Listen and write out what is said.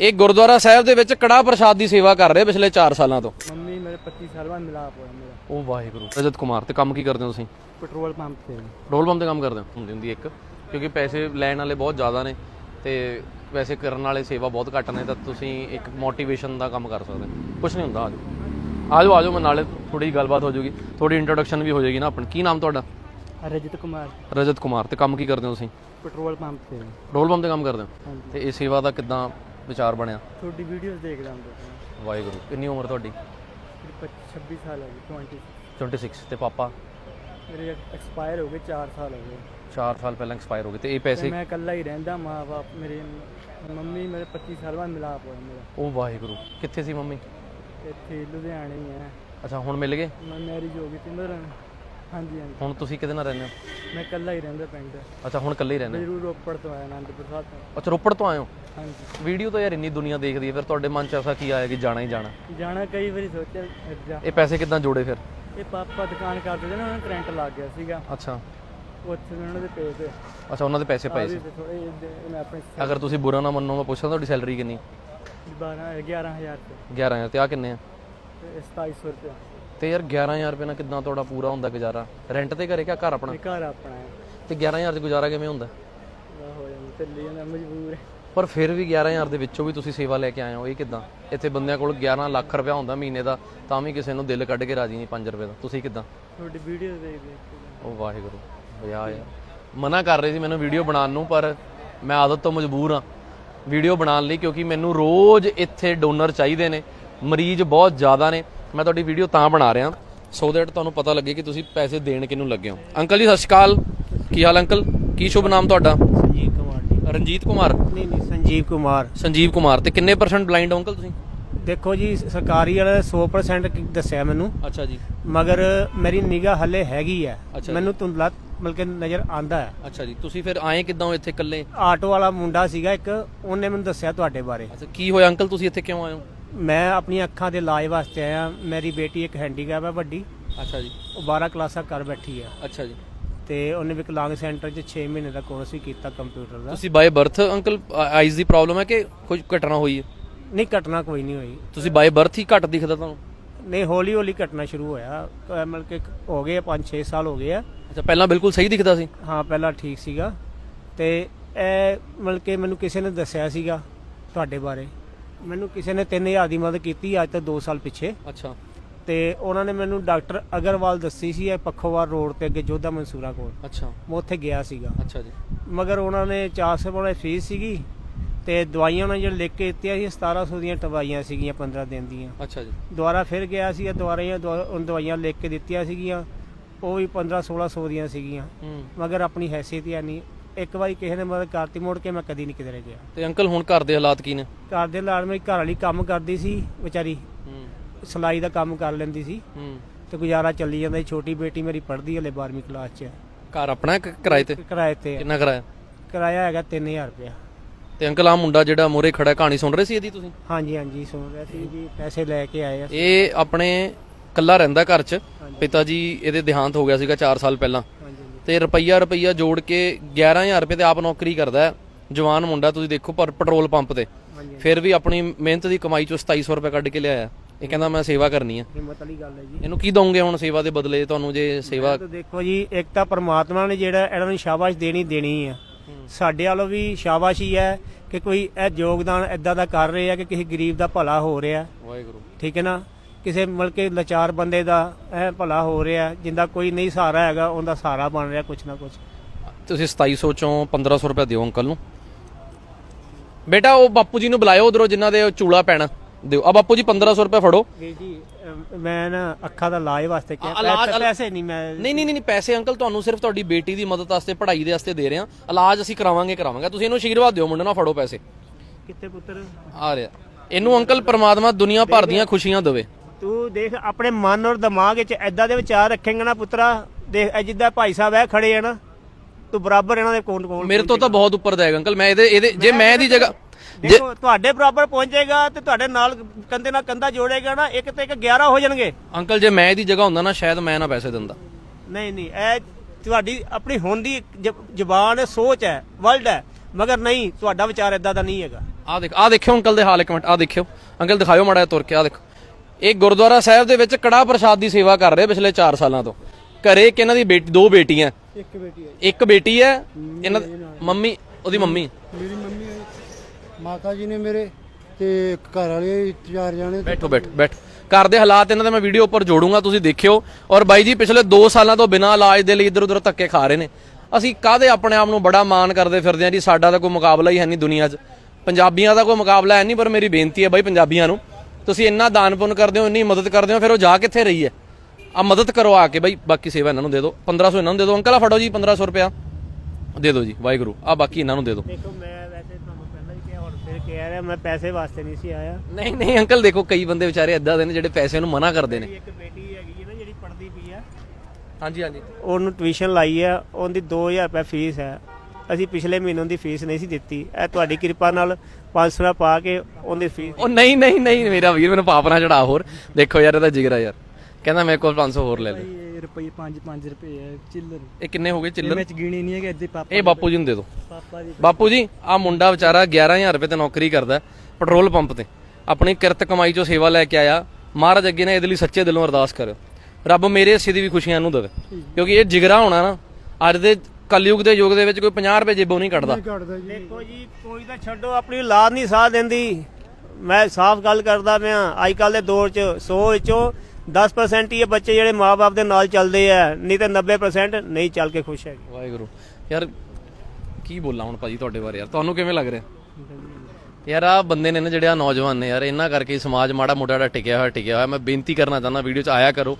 ਇਹ ਗੁਰਦੁਆਰਾ ਸਾਹਿਬ ਦੇ ਵਿੱਚ ਕੜਾ ਪ੍ਰਸ਼ਾਦ ਦੀ ਸੇਵਾ ਕਰ ਰਹੇ ਪਿਛਲੇ 4 ਸਾਲਾਂ ਤੋਂ। ਮੰਮੀ ਮੇਰੇ 25 ਸਾਲ ਬਾਅਦ ਮਿਲਾਪ ਹੋਇਆ ਮੇਰਾ। ਉਹ ਵਾਹਿਗੁਰੂ। ਰਜਤ ਕੁਮਾਰ ਤੇ ਕੰਮ ਕੀ ਕਰਦੇ ਹੋ ਤੁਸੀਂ? ਪੈਟਰੋਲ ਪੰਪ ਤੇ। ਪੈਟਰੋਲ ਪੰਪ ਤੇ ਕੰਮ ਕਰਦੇ ਹੋ? ਹੁੰਦੀ ਹੁੰਦੀ ਇੱਕ। ਕਿਉਂਕਿ ਪੈਸੇ ਲੈਣ ਵਾਲੇ ਬਹੁਤ ਜ਼ਿਆਦਾ ਨੇ ਤੇ ਵੈਸੇ ਕਰਨ ਵਾਲੇ ਸੇਵਾ ਬਹੁਤ ਘੱਟ ਨੇ ਤਾਂ ਤੁਸੀਂ ਇੱਕ ਮੋਟੀਵੇਸ਼ਨ ਦਾ ਕੰਮ ਕਰ ਸਕਦੇ ਕੁਝ ਨਹੀਂ ਹੁੰਦਾ ਆਜੋ। ਆਜੋ ਆਜੋ ਮੈਂ ਨਾਲੇ ਥੋੜੀ ਗੱਲਬਾਤ ਹੋ ਜਾਊਗੀ ਥੋੜੀ ਇੰਟਰੋਡਕਸ਼ਨ ਵੀ ਹੋ ਜਾਏਗੀ ਨਾ ਆਪਣੀ। ਕੀ ਨਾਮ ਤੁਹਾਡਾ? ਰਜਤ ਕੁਮਾਰ। ਰਜਤ ਕੁਮਾਰ ਤੇ ਕੰਮ ਕੀ ਕਰਦੇ ਹੋ ਤੁਸੀਂ? ਪੈਟਰੋਲ ਪੰਪ ਤੇ। ਪੈਟਰੋਲ ਪੰਪ ਤੇ ਕੰਮ ਕਰਦੇ ਹੋ? ਤੇ ਇਹ ਸੇਵਾ ਦਾ ਕਿੱਦਾਂ ਵਿਚਾਰ ਬਣਿਆ। ਤੁਹਾਡੀ ਵੀਡੀਓਜ਼ ਦੇਖਦਾ ਹੁੰਦਾ ਸੀ ਵਾਹਿਗੁਰੂ ਕਿੰਨੀ ਉਮਰ ਤੁਹਾਡੀ? ਮੇਰੀ ਪੱਚ- 26 ਸਾਲ ਹੈ ਜੀ 20 26 ਤੇ ਪਾਪਾ? ਮੇਰੇ ਐਕਸਪਾਇਰ ਹੋ ਗਏ 4 ਸਾਲ ਹੋ ਗਏ। 4 ਸਾਲ ਪਹਿਲਾਂ ਐਕਸਪਾਇਰ ਹੋ ਗਏ ਤੇ ਇਹ ਤੇ ਪੈਸੇ ਮੈਂ ਇਕੱਲਾ ਹੀ ਰਹਿੰਦਾ ਮਾਂ-ਬਾਪ ਮੇਰੇ ਮੰਮੀ ਮੇਰੇ 25 ਸਾਲ ਬਾਅਦ ਮਿਲਾਪ ਹੋਇਆ ਮੇਰਾ। ਉਹ ਵਾਹਿਗੁਰੂ ਕਿੱਥੇ ਸੀ ਮੰਮੀ? ਇੱਥੇ ਲੁਧਿਆਣੇ ਹੀ ਹੈ ਅੱਛਾ ਹੁਣ ਮਿਲ ਗਏ? ਮੈਂ ਮੈਰਿਜ ਹੋ ਗਈ ਤੇ ਮੇਰਾ ਹਾਂਜੀ ਹਾਂਜੀ। ਹੁਣ ਤੁਸੀਂ ਕਿਹਦੇ ਨਾਲ ਰਹਿੰਦੇ ਹੋ? ਮੈਂ ਇਕੱਲਾ ਹੀ ਰਹਿੰਦਾ ਪਿੰਡ। ਅੱਛਾ ਹੁਣ ਇਕੱਲੇ ਹੀ ਰਹਿੰਦੇ ਹੋ? ਜ਼ਰੂਰ ਰੋਪੜ ਤੋਂ ਆਇਆ ਆਨੰਦਪੁਰ ਸਾਹਿਬ ਤੋਂ। ਅੱਛਾ ਰੋਪੜ ਤੋਂ ਆਏ ਹੋ? ਹਾਂਜੀ। ਵੀਡੀਓ ਤਾਂ ਯਾਰ ਇੰਨੀ ਦੁਨੀਆ ਦੇਖਦੀ ਹੈ ਫਿਰ ਤੁਹਾਡੇ ਮਨ 'ਚ ਐਸਾ ਕੀ ਆਇਆ ਕਿ ਜਾਣਾ ਹੀ ਜਾਣਾ? ਜਾਣਾ ਕਈ ਵਾਰੀ ਸੋਚਿਆ ਫਿਰ ਜਾ। ਇਹ ਪੈਸੇ ਕਿੱਦਾਂ ਜੋੜੇ ਫਿਰ? ਇਹ ਪਾਪਾ ਦੁਕਾਨ ਕਰਦੇ ਸੀ ਨਾ ਉਹਨਾਂ ਨੂੰ ਕਰੰਟ ਲੱਗ ਗਿਆ ਸੀਗਾ। ਅੱਛਾ। ਉੱਥੇ ਵੀ ਉਹਨਾਂ ਦੇ ਪੇ ਤੇ। ਅੱਛਾ ਉਹਨਾਂ ਦੇ ਪੈਸੇ ਪਏ ਸੀ? ਥੋੜੇ ਮੈਂ ਆਪਣੇ ਅਗਰ ਤੁਸੀਂ ਬੁਰਾ ਨਾ ਮੰਨੋ ਮੈਂ ਪੁੱਛਦਾ ਤੁਹਾਡੀ ਸੈਲਰੀ ਕਿੰਨੀ? 12 11000 ਤੇ 11000 ਤੇ ਆ ਕਿੰਨੇ ਆ? ਤੇ 2700 ਰੁਪਏ। ਤੇ ਯਾਰ 11000 ਰੁਪਏ ਨਾਲ ਕਿੱਦਾਂ ਤੁਹਾਡਾ ਪੂਰਾ ਹੁੰਦਾ ਗੁਜ਼ਾਰਾ? ਰੈਂਟ ਤੇ ਘਰੇ ਕਿਆ ਘਰ ਆਪਣਾ? ਘਰ ਆਪਣਾ ਹੈ। ਤੇ 11000 ਚ ਗੁਜ਼ਾਰਾ ਕਿਵੇਂ ਹੁੰਦਾ? ਆਹ ਹੋ ਜਾਂਦਾ ਚੱਲੀ ਜਾਂਦਾ ਮਜਬੂਰ ਹੈ। ਪਰ ਫਿਰ ਵੀ 11000 ਦੇ ਵਿੱਚੋਂ ਵੀ ਤੁਸੀਂ ਸੇਵਾ ਲੈ ਕੇ ਆਏ ਹੋ ਇਹ ਕਿੱਦਾਂ? ਇੱਥੇ ਬੰਦਿਆਂ ਕੋਲ 11 ਲੱਖ ਰੁਪਇਆ ਹੁੰਦਾ ਮਹੀਨੇ ਦਾ ਤਾਂ ਵੀ ਕਿਸੇ ਨੂੰ ਦਿਲ ਕੱਢ ਕੇ ਰਾਜੀ ਨਹੀਂ 5 ਰੁਪਏ ਦਾ। ਤੁਸੀਂ ਕਿੱਦਾਂ? ਤੁਹਾਡੀ ਵੀਡੀਓ ਦੇਖ ਉਹ ਵਾਹਿਗੁਰੂ ਵਿਆਹ ਯਾਰ। ਮਨਾ ਕਰ ਰਹੀ ਸੀ ਮੈਨੂੰ ਵੀਡੀਓ ਬਣਾਉਣ ਨੂੰ ਪਰ ਮੈਂ ਆਦਤ ਤੋਂ ਮਜਬੂਰ ਹਾਂ ਵੀਡੀਓ ਬਣਾਉਣ ਲਈ ਕਿਉਂਕਿ ਮੈਨੂੰ ਰੋਜ਼ ਇੱਥੇ ਡੋਨਰ ਚਾਹੀਦੇ ਨੇ ਮਰੀਜ਼ ਬਹੁਤ ਜ਼ਿਆਦਾ ਨੇ। ਮੈਂ ਤੁਹਾਡੀ ਵੀਡੀਓ ਤਾਂ ਬਣਾ ਰਿਹਾ ਸੋ ਦੈਟ ਤੁਹਾਨੂੰ ਪਤਾ ਲੱਗੇ ਕਿ ਤੁਸੀਂ ਪੈਸੇ ਦੇਣ ਕਿਹਨੂੰ ਲੱਗੇ ਹੋ। ਅੰਕਲ ਜੀ ਸਤਿ ਸ਼੍ਰੀ ਅਕਾਲ। ਕੀ ਹਾਲ ਅੰਕਲ? ਕੀ ਸ਼ੁਭ ਨਾਮ ਤੁਹਾਡਾ? ਸੰਜੀਵ ਕੁਮਾਰ ਜੀ। ਰਣਜੀਤ ਕੁਮਾਰ? ਨਹੀਂ ਨਹੀਂ ਸੰਜੀਵ ਕੁਮਾਰ। ਸੰਜੀਵ ਕੁਮਾਰ ਤੇ ਕਿੰਨੇ ਪਰਸੈਂਟ ਬਲਾਈਂਡ ਹੋ ਅੰਕਲ ਤੁਸੀਂ? ਦੇਖੋ ਜੀ ਸਰਕਾਰੀ ਵਾਲੇ 100% ਕੀ ਦੱਸਿਆ ਮੈਨੂੰ। ਅੱਛਾ ਜੀ। ਮਗਰ ਮੇਰੀ ਨਿਗਾਹ ਹੱਲੇ ਹੈਗੀ ਹੈ। ਮੈਨੂੰ ਧੁੰਦਲਾ ਬਲਕਿ ਨਜ਼ਰ ਆਂਦਾ ਹੈ। ਅੱਛਾ ਜੀ। ਤੁਸੀਂ ਫਿਰ ਆਏ ਕਿੱਦਾਂ ਹੋ ਇੱਥੇ ਇਕੱਲੇ? ਆਟੋ ਵਾਲਾ ਮੁੰਡਾ ਸੀਗਾ ਇੱਕ ਉਹਨੇ ਮੈਨੂੰ ਦੱਸਿਆ ਤੁਹਾਡੇ ਬਾਰੇ। ਅੱਛਾ ਕੀ ਹੋਇਆ ਅੰਕਲ? ਤੁਸੀਂ ਇੱਥੇ ਕਿਉਂ ਆਏ ਹੋ? ਮੈਂ ਆਪਣੀਆਂ ਅੱਖਾਂ ਦੇ ਇਲਾਜ ਵਾਸਤੇ ਆਇਆ। ਮੇਰੀ ਬੇਟੀ ਇੱਕ ਹੈਂਡੀਕੈਪ ਹੈ ਵੱਡੀ। ਅੱਛਾ ਜੀ। ਉਹ 12 ਕਲਾਸਾਂ ਕਰ ਬੈਠੀ ਹੈ ਅੱਛਾ ਜੀ। ਤੇ ਉਹਨੇ ਵਿਕਲਾਂਗ ਸੈਂਟਰ 'ਚ 6 ਮਹੀਨੇ ਦਾ ਕੋਰਸ ਵੀ ਕੀਤਾ ਕੰਪਿਊਟਰ ਦਾ। ਤੁਸੀਂ ਬਾਈ ਬਰਥ ਅੰਕਲ ਆਈਜ਼ ਦੀ ਪ੍ਰੋਬਲਮ ਹੈ ਕਿ ਕੁਝ ਘਟਨਾ ਹੋਈ ਹੈ? ਨਹੀਂ ਘਟਨਾ ਕੋਈ ਨਹੀਂ ਹੋਈ। ਤੁਸੀਂ ਬਾਈ ਬਰਥ ਹੀ ਘੱਟ ਦਿਖਦਾ ਤੁਹਾਨੂੰ? ਨਹੀਂ ਹੌਲੀ ਹੌਲੀ ਘਟਨਾ ਸ਼ੁਰੂ ਹੋਇਆ। ਅਹ ਮਤਲਬ ਕਿ ਹੋ ਗਏ 5-6 ਸਾਲ ਹੋ ਗਏ ਆ। ਅੱਛਾ ਪਹਿਲਾਂ ਬਿਲਕੁਲ ਸਹੀ ਦਿਖਦਾ ਸੀ? ਹਾਂ ਪਹਿਲਾਂ ਠੀਕ ਸੀਗਾ। ਤੇ ਇਹ ਮਤਲਬ ਕਿ ਮੈਨੂੰ ਕਿਸੇ ਨੇ ਦੱਸਿਆ ਸੀਗਾ ਤੁਹਾਡੇ ਬਾਰੇ। ਮੈਨੂੰ ਕਿਸੇ ਨੇ 3000 ਦੀ ਮਦਦ ਕੀਤੀ ਅੱਜ ਤੋਂ 2 ਸਾਲ ਪਿੱਛੇ। ਅੱਛਾ। ਤੇ ਉਹਨਾਂ ਨੇ ਮੈਨੂੰ ਡਾਕਟਰ ਅਗਰਵਾਲ ਦੱਸੀ ਸੀ ਇਹ ਪੱਖੋਵਾਲ ਰੋਡ ਤੇ ਅੱਗੇ ਜੋਧਾ ਮਨਸੂਰਾ ਕੋਲ। ਅੱਛਾ। ਮੈਂ ਉੱਥੇ ਗਿਆ ਸੀਗਾ। ਅੱਛਾ ਜੀ। ਮਗਰ ਉਹਨਾਂ ਨੇ 400 ਵਾਲੀ ਫੀਸ ਸੀਗੀ ਤੇ ਦਵਾਈਆਂ ਉਹਨਾਂ ਜਿਹੜੇ ਲਿਖ ਕੇ ਦਿੱਤੀਆਂ ਸੀ 1700 ਦੀਆਂ ਦਵਾਈਆਂ ਸੀਗੀਆਂ 15 ਦਿਨ ਦੀਆਂ। ਅੱਛਾ ਜੀ। ਦੁਬਾਰਾ ਫਿਰ ਗਿਆ ਸੀ ਦੁਬਾਰਾ ਹੀ ਦਵਾ- ਉਹ ਦਵਾਈਆਂ ਲਿਖ ਕੇ ਦਿੱਤੀਆਂ ਸੀਗੀਆਂ ਉਹ ਵੀ 15 1600 ਦੀਆਂ ਸੀਗੀਆਂ। ਮਗਰ ਆਪਣੀ ਹੈਸੀਅਤ ਹੀ ਨਹੀਂ ਇੱਕ ਵਾਰੀ ਕਿਸੇ ਨੇ ਮਦਦ ਕਰਤੀ ਮੁੜ ਕੇ ਮੈਂ ਕਦੀ ਨਹੀਂ ਕਿਧਰੇ ਗਿਆ। ਤੇ ਅੰਕਲ ਹੁਣ ਘਰ ਦੇ ਹਾਲਾਤ ਕੀ ਨੇ? ਘਰ ਦੇ ਲਾੜ ਮੇਰੀ ਘਰ ਵਾਲੀ ਕੰਮ ਕਰਦੀ ਸੀ ਵਿਚਾਰੀ ਹੂੰ। ਸਿਲਾਈ ਦਾ ਕੰਮ ਕਰ ਲੈਂਦੀ ਸੀ। ਹੂੰ। ਤੇ ਗੁਜ਼ਾਰਾ ਚੱਲੀ ਜਾਂਦਾ ਸੀ ਛੋਟੀ ਬੇਟੀ ਮੇਰੀ ਪੜ੍ਹਦੀ ਹਲੇ 12ਵੀਂ ਕਲਾਸ 'ਚ ਹੈ। ਘਰ ਆਪਣਾ ਕਿ ਕਿਰਾਏ ਤੇ? ਕਿਰਾਏ ਤੇ ਹੈ। ਕਿੰਨਾ ਕਿਰਾਇਆ? ਕਿਰਾਇਆ ਹੈਗਾ 3000 ਰੁਪਇਆ। ਤੇ ਅੰਕਲ ਆ ਮੁੰਡਾ ਜਿਹੜਾ ਮੋਰੇ ਖੜਾ ਕਹਾਣੀ ਸੁਣ ਰਹੇ ਸੀ ਇਹਦੀ ਤੁਸੀਂ? ਹਾਂਜੀ ਹਾਂਜੀ ਸੁਣ ਰਿਹਾ ਸੀ ਜੀ ਪੈਸੇ ਲੈ ਕੇ ਆਏ ਆ ਇਹ ਆਪਣੇ ਕੱਲਾ ਰਹਿੰਦਾ ਘਰ 'ਚ? ਪਿਤਾ ਜੀ ਇਹਦੇ ਦੇਹਾਂਤ ਹੋ ਗਿਆ ਸੀਗਾ 4 ਸਾਲ ਪਹਿਲਾਂ। ਤੇ ਰੁਪਈਆ ਰੁਪਈਆ ਜੋੜ ਕੇ 11000 ਰੁਪਏ ਤੇ ਆਪ ਨੌਕਰੀ ਕਰਦਾ ਹੈ। ਜਵਾਨ ਮੁੰਡਾ ਤੁਸੀਂ ਦੇਖੋ ਪਰ ਪੈਟਰੋਲ ਪੰਪ ਤੇ। ਫਿਰ ਵੀ ਆਪਣੀ ਮਿਹਨਤ ਦੀ ਕਮਾਈ ਚੋਂ 2700 ਰੁਪਏ ਕੱਢ ਕੇ ਲਿਆਇਆ। ਇਹ ਕਹਿੰਦਾ ਮੈਂ ਸੇਵਾ ਕਰਨੀ ਹੈ। ਹਿੰਮਤ ਵਾਲੀ ਗੱਲ ਹੈ ਜੀ। ਇਹਨੂੰ ਕੀ ਦਵੋਗੇ ਹੁਣ ਸੇਵਾ ਦੇ ਬਦਲੇ ਤੁਹਾਨੂੰ ਜੇ ਸੇਵਾ ਤਾਂ ਦੇਖੋ ਜੀ ਇੱਕ ਤਾਂ ਪ੍ਰਮਾਤਮਾ ਨੇ ਜਿਹੜਾ ਇਹਨਾਂ ਨੂੰ ਸ਼ਾਬਾਸ਼ ਦੇਣੀ ਦੇਣੀ ਆ ਸਾਡੇ ਵੱਲੋਂ ਵੀ ਸ਼ਾਬਾਸ਼ ਹੀ ਹੈ ਕਿ ਕੋਈ ਇਹ ਯੋਗਦਾਨ ਇਦਾਂ ਦਾ ਕਰ ਰਹੇ ਆ ਕਿ ਕਿਸੇ ਗਰੀਬ ਦਾ ਭਲਾ ਹੋ ਰਿਹਾ। ਵਾਹਿਗੁਰੂ। ਠੀਕ ਹੈ ਨਾ? ਕਿਸੇ ਮਤਲਬ ਕਿ ਲਾਚਾਰ ਬੰਦੇ ਦਾ ਇਹ ਭਲਾ ਹੋ ਰਿਹਾ ਜਿੰਦਾ ਕੋਈ ਨਹੀਂ ਸਹਾਰਾ ਹੈਗਾ ਉਹਦਾ ਸਹਾਰਾ ਬਣ ਰਿਹਾ ਕੁਛ ਨਾ ਕੁਛ। ਤੁਸੀਂ 2700 ਚੋਂ 1500 ਰੁਪਏ ਦਿਓ ਅੰਕਲ ਨੂੰ। ਬੇਟਾ ਉਹ ਬਾਪੂ ਜੀ ਨੂੰ ਬੁਲਾਇਓ ਉਧਰੋਂ ਜਿਨ੍ਹਾਂ ਦੇ ਚੂਲਾ ਪੈਣਾ ਦਿਓ। ਆ ਬਾਪੂ ਜੀ 1500 ਰੁਪਏ ਫੜੋ। ਵੀਰ ਜੀ ਅਮ, ਮੈਂ ਨਾ ਅੱਖਾਂ ਦਾ ਇਲਾਜ ਵਾਸਤੇ ਕਿਹਾ ਆ, ਇਲਾਜ- ਪੈਸੇ- ਪੈਸੇ ਨਹੀਂ ਮੈਂ ਨਹੀਂ ਨਹੀਂ ਨਹੀਂ ਪੈਸੇ ਅੰਕਲ ਤੁਹਾਨੂੰ ਸਿਰਫ ਤੁਹਾਡੀ ਬੇਟੀ ਦੀ ਮਦਦ ਵਾਸਤੇ ਪੜ੍ਹਾਈ ਦੇ ਵਾਸਤੇ ਦੇ ਰਹੇ। ਹਾਂ ਇਲਾਜ ਅਸੀਂ ਕਰਾਵਾਂਗੇ ਕਰਾਵਾਂਗੇ। ਤੁਸੀਂ ਇਹਨੂੰ ਆਸ਼ੀਰਵਾਦ ਦਿਓ ਮੁੰਡੇ ਨਾਲ ਫੜੋ ਪੈਸੇ। ਕਿੱਥੇ ਪੁੱਤਰ? ਆ ਰਿਹਾ। ਇਹਨੂੰ ਅੰਕਲ ਪ੍ਰਮਾਤਮਾ ਦੁਨੀਆ ਭਰ ਦੀਆਂ ਖੁਸ਼ੀਆਂ ਦੇਵੇ। ਤੂੰ ਦੇਖ ਆਪਣੇ ਮਨ ਔਰ ਦਿਮਾਗ ਵਿੱਚ ਐਦਾਂ ਦੇ ਵਿਚਾਰ ਰੱਖੇਂਗਾ ਨਾ ਪੁੱਤਰਾ ਦੇਖ ਇਹ ਜਿੱਦਾਂ ਭਾਈ ਸਾਹਿਬ ਐ ਖੜੇ ਆ ਨਾ ਤੂੰ ਬਰਾਬਰ ਇਹਨਾਂ ਦੇ ਕੋਲ ਕੋਲ ਮੇਰੇ ਤੋਂ ਤਾਂ ਬਹੁਤ ਉੱਪਰ ਦਾ ਅੰਕਲ ਮੈਂ ਇਹਦੇ ਇਹਦੇ ਜੇ ਮੈਂ ਇਹਦੀ ਜਗ੍ਹਾ ਦੇਖੋ ਤੁਹਾਡੇ ਬਰਾਬਰ ਪਹੁੰਚੇਗਾ ਤੇ ਤੁਹਾਡੇ ਨਾਲ ਕੰਦੇ ਨਾਲ ਕੰਦਾ ਜੋੜੇਗਾ ਨਾ ਇੱਕ ਤੇ ਇੱਕ 11 ਹੋ ਜਾਣਗੇ। ਅੰਕਲ ਜੇ ਮੈਂ ਇਹਦੀ ਜਗ੍ਹਾ ਹੁੰਦਾ ਨਾ ਸ਼ਾਇਦ ਮੈਂ ਨਾ ਪੈਸੇ ਦਿੰਦਾ। ਨਹੀਂ ਨਹੀਂ ਇਹ ਤੁਹਾਡੀ ਆਪਣੀ ਹੁੰਦੀ ਜ਼ਬਾਨ ਹੈ ਸੋਚ ਹੈ ਵਰਲਡ ਹੈ ਮਗਰ ਨਹੀਂ ਤੁਹਾਡਾ ਵਿਚਾਰ ਐਦਾਂ ਦਾ ਨਹੀਂ ਹੈਗਾ। ਆ ਦੇਖ ਆ ਦੇਖਿਓ ਅੰਕਲ ਦੇ ਹਾਲ ਇੱਕ ਮਿੰਟ ਆ ਦੇਖਿਓ। ਅੰਕਲ ਦਿਖਾਇਓ ਮਾੜਾ ਤੁਰ ਕੇ ਆ ਦੇਖੋ। ਇਹ ਗੁਰਦੁਆਰਾ ਸਾਹਿਬ ਦੇ ਵਿੱਚ ਕੜਾ ਪ੍ਰਸ਼ਾਦ ਦੀ ਸੇਵਾ ਕਰ ਰਹੇ ਪਿਛਲੇ 4 ਸਾਲਾਂ ਤੋਂ। ਘਰੇ ਇੱਕ ਇਹਨਾਂ ਦੀ ਬੇਟੀ ਦੋ ਬੇਟੀਆਂ। ਇੱਕ ਬੇਟੀ ਹੈ ਇੱਕ ਬੇਟੀ ਹੈ ਇਹਨਾਂ ਮੰਮੀ ਉਹਦੀ ਮੰਮੀ। ਮੇਰੀ ਮੰਮੀ ਹੈ ਮਾਤਾ ਜੀ ਨੇ ਮੇਰੇ ਤੇ ਘਰ ਵਾਲੇ ਚਾਰ ਜਾਣੇ। ਬੈਠੋ ਬੈਠ ਬੈਠ। ਘਰ ਦੇ ਹਾਲਾਤ ਇਹਨਾਂ ਦੇ ਮੈਂ ਵੀਡੀਓ ਉੱਪਰ ਜੋੜੂੰਗਾ ਤੁਸੀਂ ਦੇਖਿਓ। ਔਰ ਬਾਈ ਜੀ ਪਿਛਲੇ 2 ਸਾਲਾਂ ਤੋਂ ਬਿਨਾਂ ਇਲਾਜ ਦੇ ਲਈ ਇੱਧਰ ਉੱਧਰ ਧੱਕੇ ਖਾ ਰਹੇ ਨੇ। ਅਸੀਂ ਕਾਹਦੇ ਆਪਣੇ ਆਪ ਨੂੰ ਬੜਾ ਮਾਣ ਕਰਦੇ ਫਿਰਦੇ ਹਾਂ ਜੀ ਸਾਡਾ ਤਾਂ ਕੋਈ ਮੁਕਾਬਲਾ ਹੀ ਹੈ ਨਹੀਂ ਦੁਨੀਆ 'ਚ। ਪੰਜਾਬੀਆਂ ਦਾ ਕੋਈ ਮੁਕਾਬਲਾ ਹੈ ਨਹੀਂ ਪਰ ਮੇਰੀ ਬੇਨਤੀ ਹੈ ਬਾਈ ਪੰਜਾਬੀਆਂ ਨੂੰ। ਤੁਸੀਂ ਇੰਨਾ ਦਾਨ ਪੁੰਨ ਕਰਦੇ ਹੋ ਇੰਨੀ ਮਦਦ ਕਰਦੇ ਹੋ ਫਿਰ ਉਹ ਜਾ ਕਿੱਥੇ ਰਹੀ ਹੈ? ਆ ਮਦਦ ਕਰੋ ਆ ਕੇ ਬਾਈ ਬਾਕੀ ਸੇਵਾ ਇਹਨਾਂ ਨੂੰ ਦੇ ਦਿਓ। 1500 ਇਹਨਾਂ ਨੂੰ ਦੇ ਦਿਓ। ਅੰਕਲ ਆ ਫੜੋ ਜੀ 1500 ਰੁਪਿਆ ਦੇ ਦਿਓ ਜੀ ਵਾਹਿਗੁਰੂ। ਆ ਬਾਕੀ ਇਹਨਾਂ ਨੂੰ ਦੇ ਦਿਓ। ਦੇਖੋ ਮੈਂ ਵੈਸੇ ਤੁਹਾਨੂੰ ਪਹਿਲਾਂ ਹੀ ਕਿਹਾ ਹੁਣ ਫਿਰ ਕਹਿ ਰਿਹਾ ਮੈਂ ਪੈਸੇ ਵਾਸਤੇ ਨਹੀਂ ਸੀ ਆਇਆ। ਨਹੀਂ ਨਹੀਂ ਅੰਕਲ ਦੇਖੋ ਕਈ ਬੰਦੇ ਵਿਚਾਰੇ ਇਦਾਂ ਦੇ ਨੇ ਜਿਹੜੇ ਪੈਸੇ ਨੂੰ ਮਨਾ ਕਰਦੇ ਨੇ। ਇੱਕ ਬੇਟੀ ਹੈਗੀ ਹੈ ਨਾ ਜਿਹੜੀ ਪੜ੍ਹਦੀ ਪਈ ਆ। ਹਾਂਜੀ ਹਾਂਜੀ। ਉਹਨੂੰ ਟਿਊਸ਼ਨ ਲਾਈ ਹੈ ਉਹਦੀ 2000 ਰੁਪਏ ਫੀਸ ਹੈ। ਅਸੀਂ ਪਿਛਲੇ ਮਹੀਨੇ ਦੀ ਫੀਸ ਨਹੀਂ ਸੀ ਦਿੱਤੀ। ਇਹ ਤੁਹਾਡੀ ਕਿਰਪਾ ਨਾਲ 500 ਰੁਪਏ ਪਾ ਕੇ ਉਹਦੀ ਫੀਸ ਉਹ ਨਹੀਂ ਨਹੀਂ ਨਹੀਂ ਮੇਰਾ ਵੀਰ ਮੈਨੂੰ ਪਾਪ ਨਾ ਚੜਾ ਹੋਰ। ਦੇਖੋ ਯਾਰ ਇਹਦਾ ਜਿਗਰਾ ਯਾਰ। ਕਹਿੰਦਾ ਮੇਰੇ ਕੋਲ 500 ਹੋਰ ਲੈ ਲੈ। ਇਹ ਰੁਪਏ 5 5 ਰੁਪਏ ਹੈ ਚਿੱਲਰ। ਇਹ ਕਿੰਨੇ ਹੋ ਗਏ ਚਿੱਲਰ? ਮੈਂ ਚ ਗਿਣੀ ਨਹੀਂ ਹੈ ਕਿ ਇੱਦੇ ਪਾਪਾ ਇਹ ਬਾਪੂ ਜੀ ਨੂੰ ਦੇ ਦਿਓ ਪਾਪਾ ਦੀ ਬਾਪੂ ਜੀ ਆ ਮੁੰਡਾ ਵਿਚਾਰਾ 11000 ਰੁਪਏ ਤੇ ਨੌਕਰੀ ਕਰਦਾ ਪੈਟਰੋਲ ਪੰਪ ਤੇ। ਆਪਣੀ ਕਿਰਤ ਕਮਾਈ ਚੋਂ ਸੇਵਾ ਲੈ ਕੇ ਆਇਆ। ਮਹਾਰਾਜ ਅੱਗੇ ਨੇ ਇਹਦੇ ਲਈ ਸੱਚੇ ਦਿਲੋਂ ਅਰਦਾਸ ਕਰਿਓ। ਰੱਬ ਮੇਰੇ ਹਿੱਸੇ ਦੀ ਵੀ ਖੁਸ਼ੀਆਂ ਇਹਨੂੰ ਦੇਵੇ। ਕਿਉਂਕਿ ਇਹ ਜਿਗਰਾ ਹੋਣਾ ਨਾ ਅੱਜ ਦੇ ਕਲਯੁਗ ਦੇ ਯੁੱਗ ਦੇ ਵਿੱਚ ਕੋਈ 50 ਰੁਪਏ ਜੇਬੋਂ ਨਹੀਂ ਕੱਢਦਾ। ਘਟਦਾ ਜੀ। ਦੇਖੋ ਜੀ ਕੋਈ ਤਾਂ ਛੱਡੋ ਆਪਣੀ ਔਲਾਦ ਨਹੀਂ ਸਾਥ ਦਿੰਦੀ। ਮੈਂ ਸਾਫ਼ ਗੱਲ ਕਰਦਾ ਪਿਆ ਅੱਜ ਕੱਲ ਦੇ ਦੌਰ 'ਚ 100 ਵਿੱਚੋਂ 10% ਹੀ ਇਹ ਬੱਚੇ ਜਿਹੜੇ ਮਾਪੇ ਦੇ ਨਾਲ ਚੱਲਦੇ ਆ ਨਹੀਂ ਤੇ 90% ਨਹੀਂ ਚੱਲ ਕੇ ਖੁਸ਼ ਹੈਗੇ। ਵਾਹਿਗੁਰੂ। ਯਾਰ ਕੀ ਬੋਲਾਂ ਹੁਣ ਭਾਜੀ ਤੁਹਾਡੇ ਬਾਰੇ ਯਾਰ? ਤੁਹਾਨੂੰ ਕਿਵੇਂ ਲੱਗ ਰਿਹਾ? ਯਾਰ ਆ ਬੰਦੇ ਨੇ ਨਾ ਜਿਹੜੇ ਆ ਨੌਜਵਾਨ ਨੇ ਯਾਰ ਇਹਨਾਂ ਕਰਕੇ ਹੀ ਸਮਾਜ ਮਾੜਾ ਮੋਟਾ ਜਿਹੜਾ ਟਿਕਿਆ ਹੋਇਆ ਟਿਕਿਆ ਹੋਇਆ। ਮੈਂ ਬੇਨਤੀ ਕਰਨਾ ਚਾਹੁੰਦਾ ਵੀਡੀਓ 'ਚ ਆਇਆ ਕਰੋ।